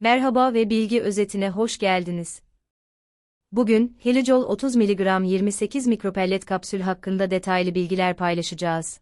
Merhaba ve bilgi özetine hoş geldiniz. Bugün, Helijol 30 mg 28 mikropellet kapsül hakkında detaylı bilgiler paylaşacağız.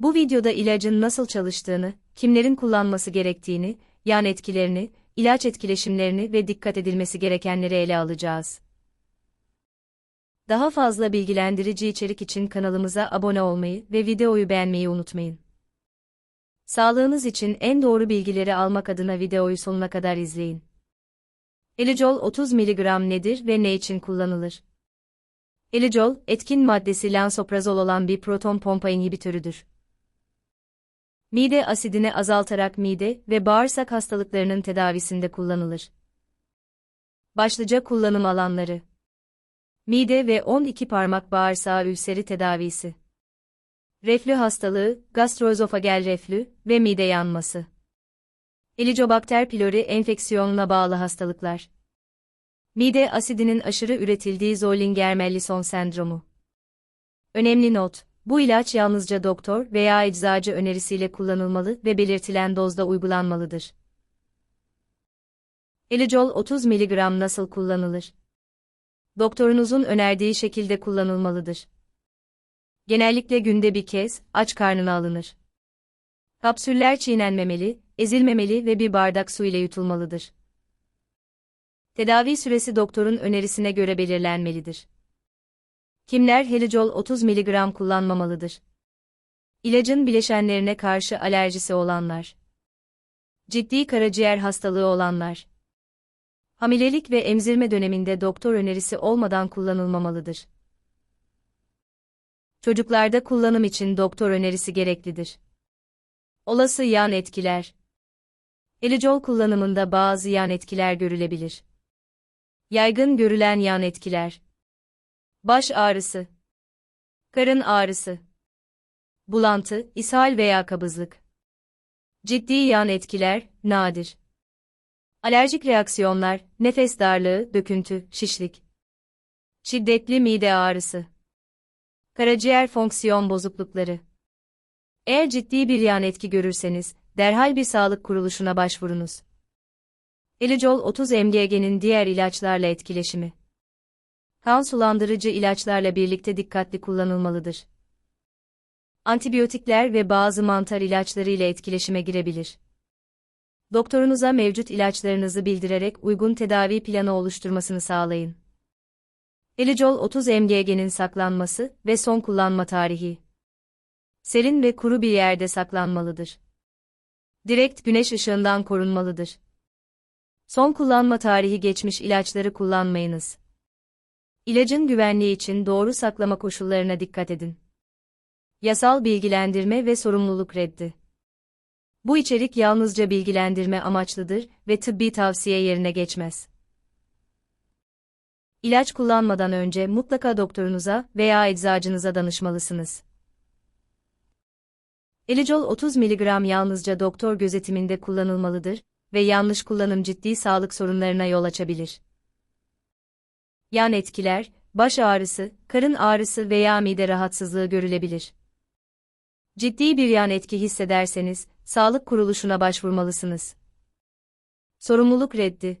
Bu videoda ilacın nasıl çalıştığını, kimlerin kullanması gerektiğini, yan etkilerini, ilaç etkileşimlerini ve dikkat edilmesi gerekenleri ele alacağız. Daha fazla bilgilendirici içerik için kanalımıza abone olmayı ve videoyu beğenmeyi unutmayın. Sağlığınız için en doğru bilgileri almak adına videoyu sonuna kadar izleyin. Elijol 30 mg nedir ve ne için kullanılır? Elijol, etkin maddesi lansoprazol olan bir proton pompa inhibitörüdür. Mide asidini azaltarak mide ve bağırsak hastalıklarının tedavisinde kullanılır. Başlıca kullanım alanları Mide ve 12 parmak bağırsağı ülseri tedavisi reflü hastalığı, gastroözofagel reflü ve mide yanması. Helicobacter pylori enfeksiyonuna bağlı hastalıklar. Mide asidinin aşırı üretildiği Zollinger-Mellison sendromu. Önemli not, bu ilaç yalnızca doktor veya eczacı önerisiyle kullanılmalı ve belirtilen dozda uygulanmalıdır. Elijol 30 mg nasıl kullanılır? Doktorunuzun önerdiği şekilde kullanılmalıdır. Genellikle günde bir kez, aç karnına alınır. Kapsüller çiğnenmemeli, ezilmemeli ve bir bardak su ile yutulmalıdır. Tedavi süresi doktorun önerisine göre belirlenmelidir. Kimler Helijol 30 mg kullanmamalıdır? İlacın bileşenlerine karşı alerjisi olanlar. Ciddi karaciğer hastalığı olanlar. Hamilelik ve emzirme döneminde doktor önerisi olmadan kullanılmamalıdır. Çocuklarda kullanım için doktor önerisi gereklidir. Olası yan etkiler Elijol kullanımında bazı yan etkiler görülebilir. Yaygın görülen yan etkiler Baş ağrısı Karın ağrısı Bulantı, ishal veya kabızlık Ciddi yan etkiler, nadir. Alerjik reaksiyonlar, nefes darlığı, döküntü, şişlik. Şiddetli mide ağrısı. Karaciğer fonksiyon bozuklukları. Eğer ciddi bir yan etki görürseniz, derhal bir sağlık kuruluşuna başvurunuz. Elijol 30 mg'nin diğer ilaçlarla etkileşimi. Kan sulandırıcı ilaçlarla birlikte dikkatli kullanılmalıdır. Antibiyotikler ve bazı mantar ilaçları ile etkileşime girebilir. Doktorunuza mevcut ilaçlarınızı bildirerek uygun tedavi planı oluşturmasını sağlayın. Elijol 30 mg'nin saklanması ve son kullanma tarihi. Serin ve kuru bir yerde saklanmalıdır. Direkt güneş ışığından korunmalıdır. Son kullanma tarihi geçmiş ilaçları kullanmayınız. İlacın güvenliği için doğru saklama koşullarına dikkat edin. Yasal bilgilendirme ve sorumluluk reddi. Bu içerik yalnızca bilgilendirme amaçlıdır ve tıbbi tavsiye yerine geçmez. İlaç kullanmadan önce mutlaka doktorunuza veya eczacınıza danışmalısınız. Elijol 30 mg yalnızca doktor gözetiminde kullanılmalıdır ve yanlış kullanım ciddi sağlık sorunlarına yol açabilir. Yan etkiler, baş ağrısı, karın ağrısı veya mide rahatsızlığı görülebilir. Ciddi bir yan etki hissederseniz, sağlık kuruluşuna başvurmalısınız. Sorumluluk reddi,